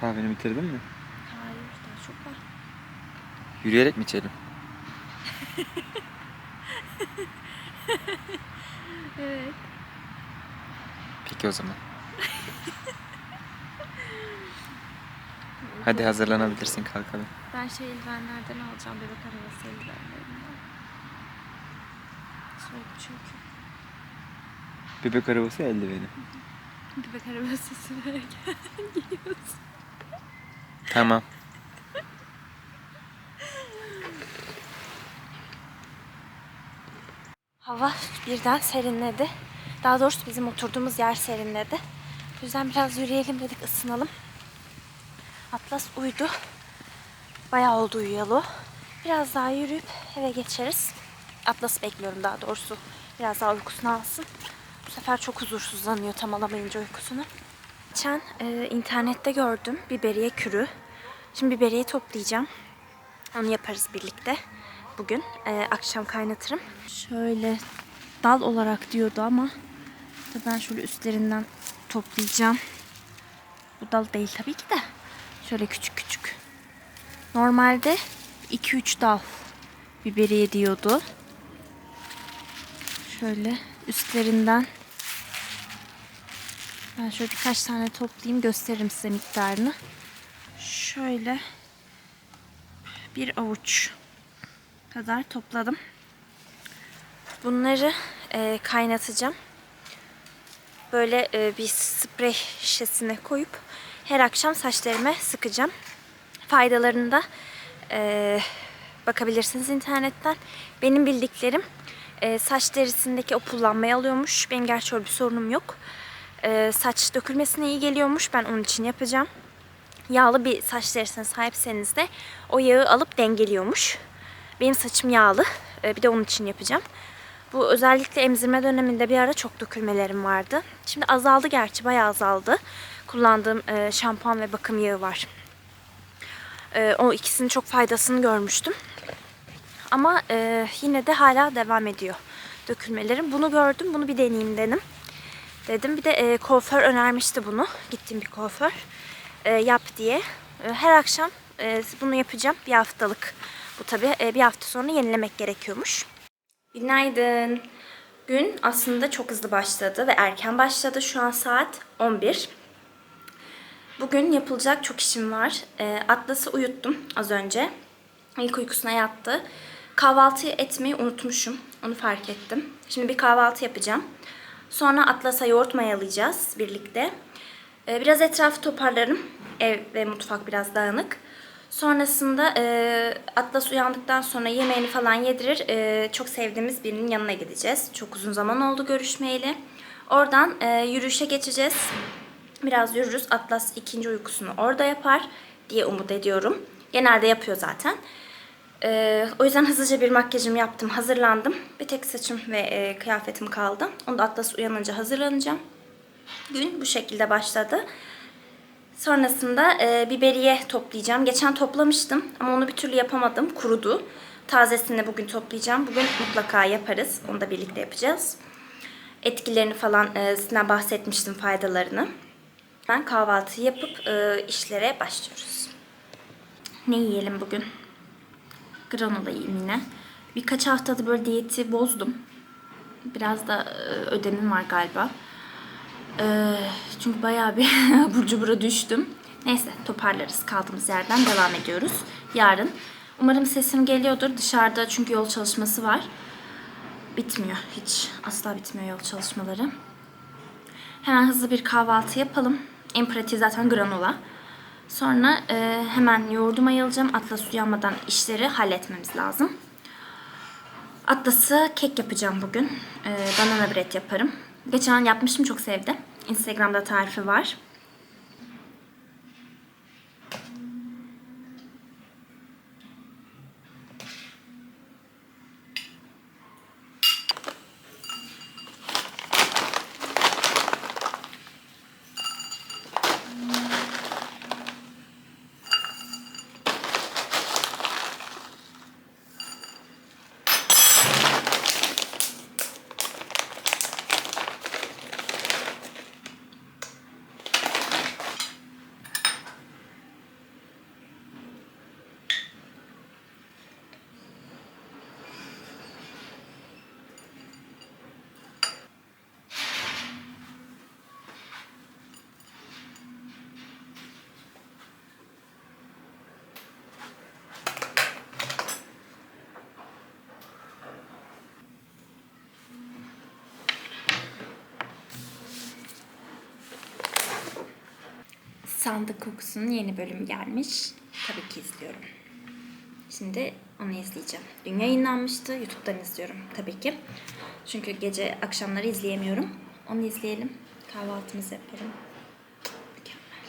Kahveni bitirdin mi? Hayır daha çok var. Yürüyerek mi içelim? Peki o zaman. Hadi hazırlanabilirsin kalkalım. Ben şey eldivenlerden alacağım bebek arabası eldivenlerinden. Soğuk çünkü. Bebek arabası eldiveni. Bebek arabası sürerken giyiyorsun. Tamam. Hava birden serinledi. Daha doğrusu bizim oturduğumuz yer serinledi. O yüzden biraz yürüyelim dedik ısınalım. Atlas uyudu. Bayağı oldu uyuyalı. Biraz daha yürüyüp eve geçeriz. Atlas'ı bekliyorum daha doğrusu. Biraz daha uykusunu alsın. Bu sefer çok huzursuzlanıyor tam alamayınca uykusunu. Geçen e, internette gördüm biberiye kürü. Şimdi biberiye toplayacağım. Onu yaparız birlikte. Bugün e, akşam kaynatırım. Şöyle dal olarak diyordu ama ben şöyle üstlerinden toplayacağım. Bu dal değil tabii ki de. Şöyle küçük küçük. Normalde 2-3 dal biberiye diyordu. Şöyle üstlerinden ben şöyle birkaç tane toplayayım gösteririm size miktarını. Şöyle bir avuç kadar topladım. Bunları e, kaynatacağım. Böyle e, bir sprey şişesine koyup her akşam saçlarıma sıkacağım. Faydalarını da e, bakabilirsiniz internetten. Benim bildiklerim e, saç derisindeki o pullanmayı alıyormuş. Benim gerçi öyle bir sorunum yok. Saç dökülmesine iyi geliyormuş. Ben onun için yapacağım. Yağlı bir saç derisine sahipseniz de o yağı alıp dengeliyormuş. Benim saçım yağlı. Bir de onun için yapacağım. Bu özellikle emzirme döneminde bir ara çok dökülmelerim vardı. Şimdi azaldı gerçi bayağı azaldı. Kullandığım e, şampuan ve bakım yağı var. E, o ikisinin çok faydasını görmüştüm. Ama e, yine de hala devam ediyor dökülmelerim. Bunu gördüm, bunu bir deneyeyim dedim. Dedim bir de e, kuaför önermişti bunu. Gittiğim bir kuaför e, yap diye. E, her akşam e, bunu yapacağım bir haftalık. Bu tabii e, bir hafta sonra yenilemek gerekiyormuş. Günaydın. Gün aslında çok hızlı başladı ve erken başladı. Şu an saat 11. Bugün yapılacak çok işim var. E, Atlas'ı uyuttum az önce. İlk uykusuna yattı. Kahvaltı etmeyi unutmuşum. Onu fark ettim. Şimdi bir kahvaltı yapacağım. Sonra Atlas'a yoğurt mayalayacağız birlikte. Ee, biraz etrafı toparlarım. Ev ve mutfak biraz dağınık. Sonrasında e, Atlas uyandıktan sonra yemeğini falan yedirir. E, çok sevdiğimiz birinin yanına gideceğiz. Çok uzun zaman oldu görüşmeyeli. Oradan e, yürüyüşe geçeceğiz. Biraz yürürüz. Atlas ikinci uykusunu orada yapar diye umut ediyorum. Genelde yapıyor zaten. Ee, o yüzden hızlıca bir makyajımı yaptım, hazırlandım. Bir tek saçım ve e, kıyafetim kaldı. Onu da Atlas uyanınca hazırlanacağım. Gün bu şekilde başladı. Sonrasında e, biberiye toplayacağım. Geçen toplamıştım ama onu bir türlü yapamadım. Kurudu. Tazesini bugün toplayacağım. Bugün mutlaka yaparız. Onu da birlikte yapacağız. Etkilerini falan e, size bahsetmiştim faydalarını. Ben kahvaltı yapıp e, işlere başlıyoruz. Ne yiyelim bugün? Granola yiyeyim yine. Birkaç haftada böyle diyeti bozdum. Biraz da e, ödemim var galiba. E, çünkü bayağı bir abur cubura düştüm. Neyse toparlarız. Kaldığımız yerden devam ediyoruz. Yarın. Umarım sesim geliyordur. Dışarıda çünkü yol çalışması var. Bitmiyor hiç. Asla bitmiyor yol çalışmaları. Hemen hızlı bir kahvaltı yapalım. En pratiği zaten granola. Sonra e, hemen yoğurduma ayılacağım. Atlas uyanmadan işleri halletmemiz lazım. Atlas'ı kek yapacağım bugün. E, banana bread yaparım. Geçen yapmıştım çok sevdi. Instagram'da tarifi var. Sandık Kokusu'nun yeni bölümü gelmiş. Tabii ki izliyorum. Şimdi onu izleyeceğim. Dün yayınlanmıştı. YouTube'dan izliyorum tabii ki. Çünkü gece akşamları izleyemiyorum. Onu izleyelim. Kahvaltımızı yapalım. Mükemmel.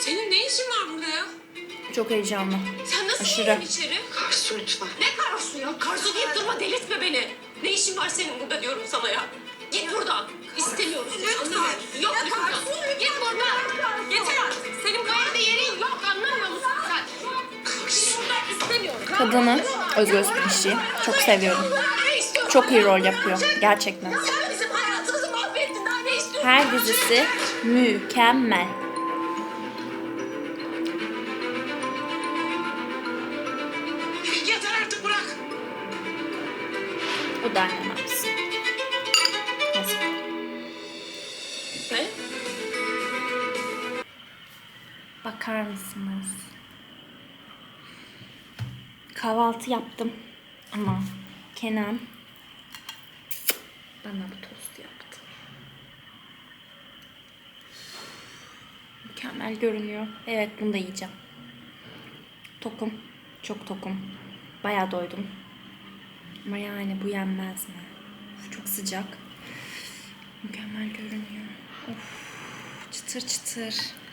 Senin ne işin var burada ya? Çok heyecanlı. Sen nasıl Aşırı. girdin içeri? Karsu lütfen. Ne Karsu ya? Karsu deyip durma delirtme beni. Ne işin var senin burada diyorum sana ya. Git buradan. İstemiyoruz. Lütfen. Yok lütfen. Git buradan. Yeter artık. Senin bu evde yerin yok anlamıyor musun sen? İstemiyorum. Kadını Özgür Kişi çok seviyorum. Çok iyi rol yapıyor. Gerçekten. Her dizisi mükemmel. Yeter artık bırak. O da annem Bakar mısınız? Kahvaltı yaptım ama Kenan bana bu tost yaptı. Mükemmel görünüyor. Evet bunu da yiyeceğim. Tokum. Çok tokum. Bayağı doydum. Ama yani bu yenmez mi? Çok sıcak. Mükemmel görünüyor. Of, çıtır çıtır.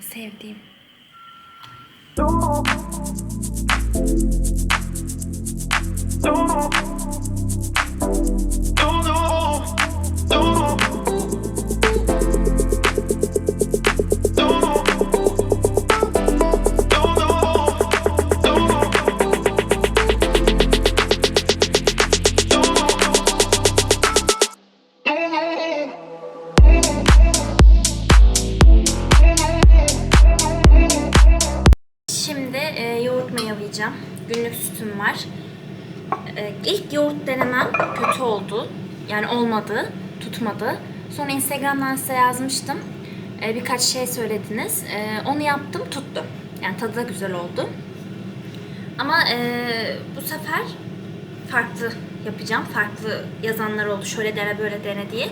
Sevdiğim. Şimdi mayalayacağım. Günlük sütüm var. E, ilk yoğurt denemem kötü oldu. Yani olmadı, tutmadı. Sonra Instagram'dan size yazmıştım. E, birkaç şey söylediniz. E, onu yaptım, tuttu. Yani tadı da güzel oldu. Ama e, bu sefer farklı yapacağım. Farklı yazanlar oldu. Şöyle dene, böyle dene diye.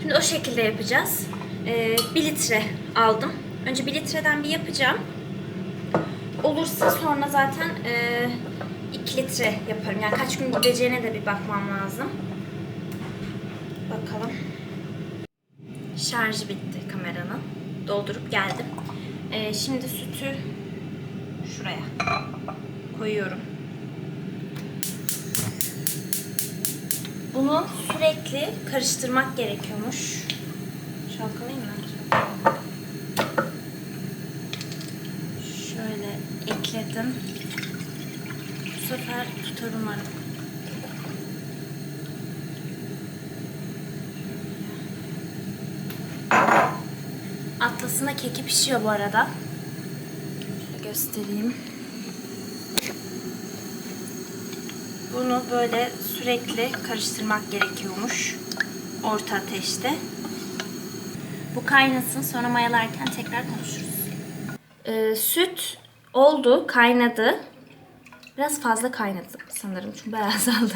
Şimdi o şekilde yapacağız. E, 1 litre aldım. Önce 1 litreden bir yapacağım. Olursa sonra zaten e, 2 litre yaparım. Yani kaç gün gideceğine de bir bakmam lazım. Bakalım. Şarjı bitti kameranın. Doldurup geldim. E, şimdi sütü şuraya koyuyorum. Bunu sürekli karıştırmak gerekiyormuş. Çalkalayayım mı? Çalkalayayım. Şöyle ekledim. Bu tutar umarım. Atlasına keki pişiyor bu arada. Göstereyim. Bunu böyle sürekli karıştırmak gerekiyormuş. Orta ateşte. Bu kaynasın sonra mayalarken tekrar konuşuruz. Ee, süt oldu, kaynadı. Biraz fazla kaynadı sanırım çünkü bayağı azaldı.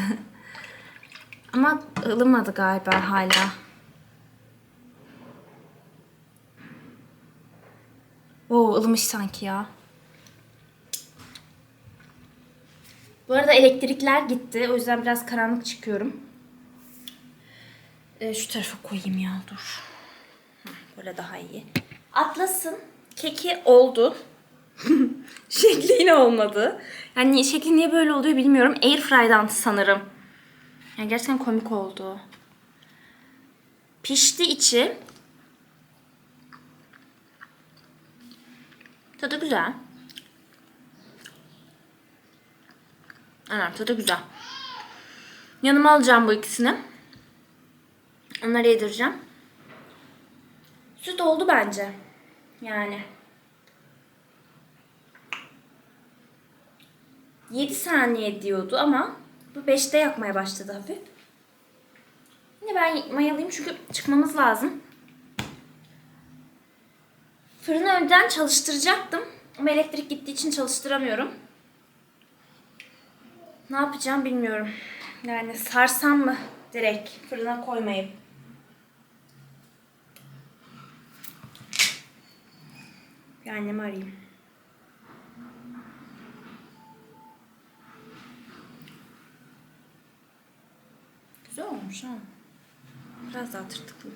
Ama ılımadı galiba hala. Oo ılımış sanki ya. Bu arada elektrikler gitti. O yüzden biraz karanlık çıkıyorum. Ee, şu tarafa koyayım ya dur. Böyle daha iyi. Atlas'ın keki oldu. şekli yine olmadı. Yani şekli niye böyle oluyor bilmiyorum. Airfry'dan sanırım. Yani gerçekten komik oldu. Pişti içi. Tadı güzel. Aynen tadı güzel. Yanıma alacağım bu ikisini. Onları yedireceğim. Süt oldu bence. Yani. 7 saniye diyordu ama bu 5'te yakmaya başladı hafif. Yine ben mayalayayım çünkü çıkmamız lazım. Fırını önden çalıştıracaktım ama elektrik gittiği için çalıştıramıyorum. Ne yapacağım bilmiyorum. Yani sarsam mı direkt fırına koymayıp. Bir annemi arayayım. Olmuş ha. Biraz daha tırtıklı.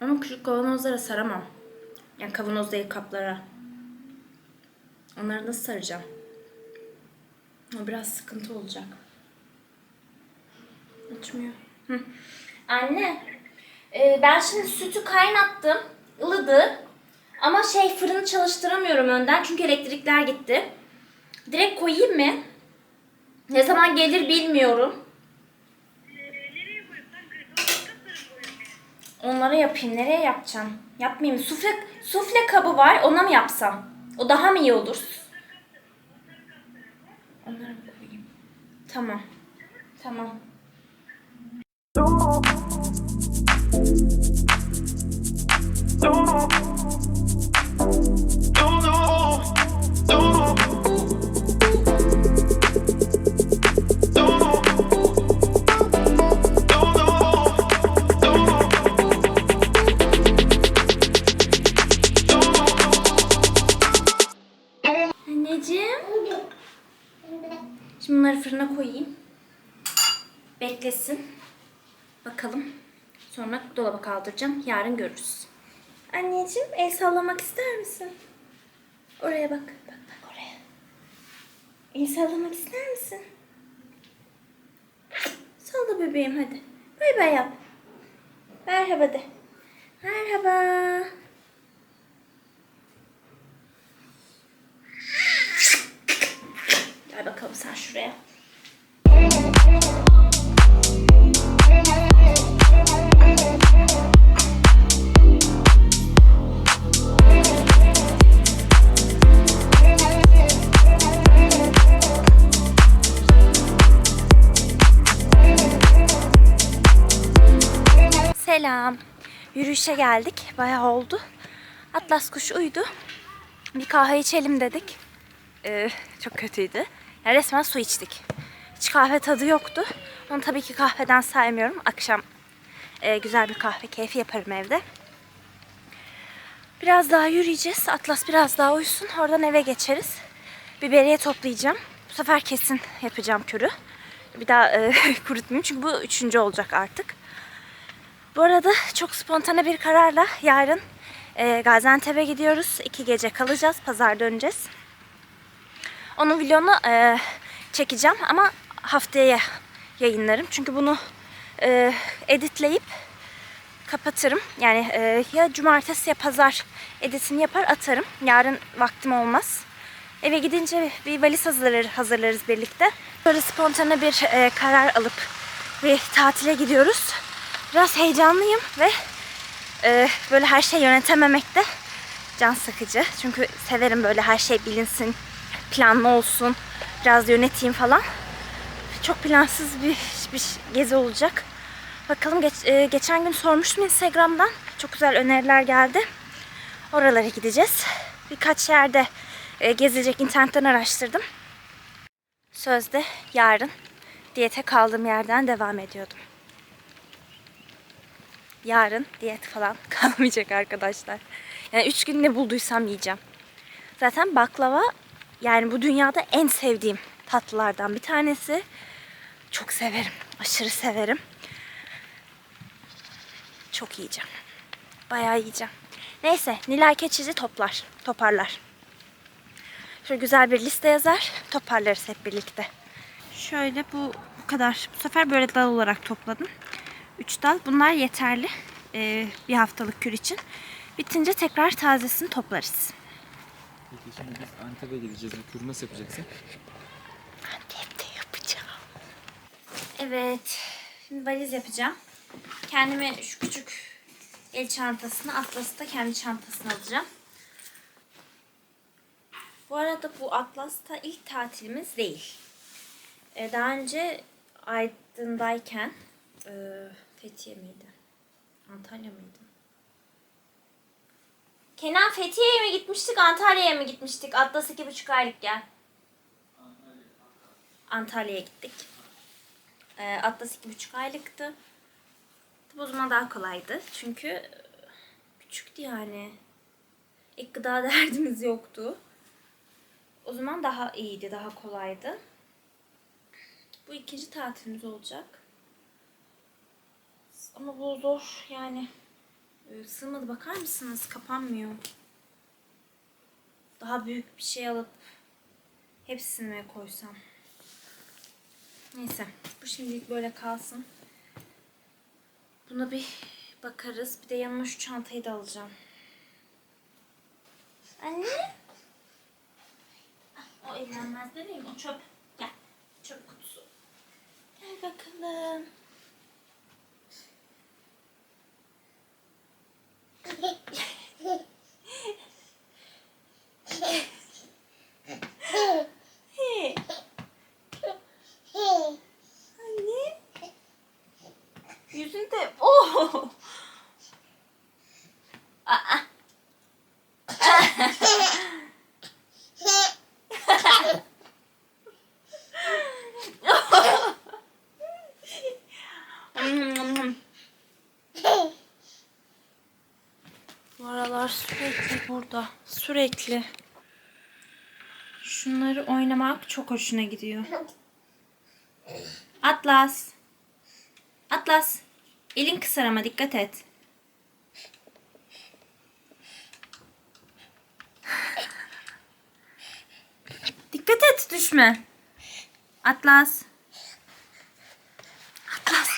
Ama küçük kavanozlara saramam. Yani kavanoz değil kaplara. Onları nasıl saracağım? O biraz sıkıntı olacak. Açmıyor. Hı. Anne, e, ben şimdi sütü kaynattım. ılıdı. Ama şey fırını çalıştıramıyorum önden çünkü elektrikler gitti. Direkt koyayım mı? Ne zaman gelir bilmiyorum. Onlara yapayım. Nereye yapacağım? Yapmayayım. Sufle, sufle kabı var. Ona mı yapsam? O daha mı iyi olur? Onlara mı koyayım? Tamam. Tamam. Anneciğim. Sonra dolaba kaldıracağım. Yarın görürüz. Anneciğim el sallamak ister misin? Oraya bak. Bak bak oraya. El sallamak ister misin? Salla bebeğim hadi. Bay bay yap. Merhaba de. Merhaba. Gel bakalım sen şuraya. Selam. Yürüyüşe geldik. Bayağı oldu. Atlas kuş uyudu. Bir kahve içelim dedik. Ee, çok kötüydü. Yani resmen su içtik. Hiç kahve tadı yoktu. Onu tabii ki kahveden saymıyorum. Akşam e, güzel bir kahve keyfi yaparım evde. Biraz daha yürüyeceğiz. Atlas biraz daha uyusun. Oradan eve geçeriz. Biberiye toplayacağım. Bu sefer kesin yapacağım kürü. Bir daha e, kurutmayayım çünkü bu üçüncü olacak artık. Bu arada çok spontane bir kararla yarın e, Gaziantep'e gidiyoruz. İki gece kalacağız. Pazar döneceğiz. Onun vlogunu e, çekeceğim ama haftaya yayınlarım. Çünkü bunu e, editleyip kapatırım. Yani e, ya cumartesi ya pazar editini yapar atarım. Yarın vaktim olmaz. Eve gidince bir valiz hazırlar, hazırlarız birlikte. Böyle spontane bir e, karar alıp bir tatile gidiyoruz. Biraz heyecanlıyım ve e, böyle her şey yönetememek de can sıkıcı. Çünkü severim böyle her şey bilinsin, planlı olsun, biraz yöneteyim falan. Çok plansız bir, bir gezi olacak. Bakalım geç, e, geçen gün sormuştum Instagram'dan. Çok güzel öneriler geldi. Oralara gideceğiz. Birkaç yerde e, gezilecek internetten araştırdım. Sözde yarın diyete kaldığım yerden devam ediyordum. Yarın diyet falan kalmayacak arkadaşlar. Yani üç gün ne bulduysam yiyeceğim. Zaten baklava yani bu dünyada en sevdiğim tatlılardan bir tanesi. Çok severim. Aşırı severim. Çok yiyeceğim. Bayağı yiyeceğim. Neyse Nilay Keçici toplar. Toparlar. Şöyle güzel bir liste yazar. Toparlarız hep birlikte. Şöyle bu bu kadar. Bu sefer böyle dal olarak topladım. Üç dal. Bunlar yeterli. Ee, bir haftalık kür için. Bitince tekrar tazesini toplarız. Peki şimdi biz Antep'e gideceğiz. Bu kürü nasıl yapacaksın? Antep'te yapacağım. Evet. Şimdi valiz yapacağım. Kendime şu küçük el çantasını, Atlas'ı da kendi çantasına alacağım. Bu arada bu Atlas'ta ilk tatilimiz değil. Ee, daha önce Aydın'dayken e, Fethiye miydi? Antalya mıydı? Kenan Fethiye'ye mi gitmiştik, Antalya'ya mı gitmiştik? Atlas iki buçuk aylık gel. Antalya'ya gittik. Ee, Atlas iki buçuk aylıktı. O zaman daha kolaydı. Çünkü e, küçüktü yani. İlk gıda derdimiz yoktu. O zaman daha iyiydi, daha kolaydı. Bu ikinci tatilimiz olacak. Ama bu zor yani. Ee, Sığmadı bakar mısınız? Kapanmıyor. Daha büyük bir şey alıp hepsini mi koysam? Neyse. Bu şimdilik böyle kalsın. Buna bir bakarız. Bir de yanıma şu çantayı da alacağım. Anne. Ah, O evlenmez bebeğim. O çöp. Gel. Çöp kutusu. Gel bakalım. Anne. Yüzünde. Oh. Aa. Bu aralar sürekli burada. Sürekli. Şunları oynamak çok hoşuna gidiyor. Atlas. Atlas. Elin kısar ama dikkat et. Dikkat et düşme. Atlas. Atlas.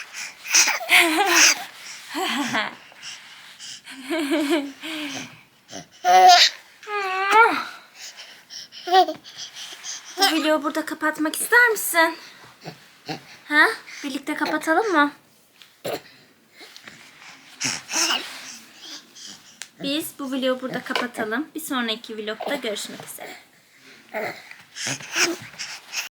Bu videoyu burada kapatmak ister misin? Ha? Birlikte kapatalım mı? Biz bu videoyu burada kapatalım. Bir sonraki vlogda görüşmek üzere.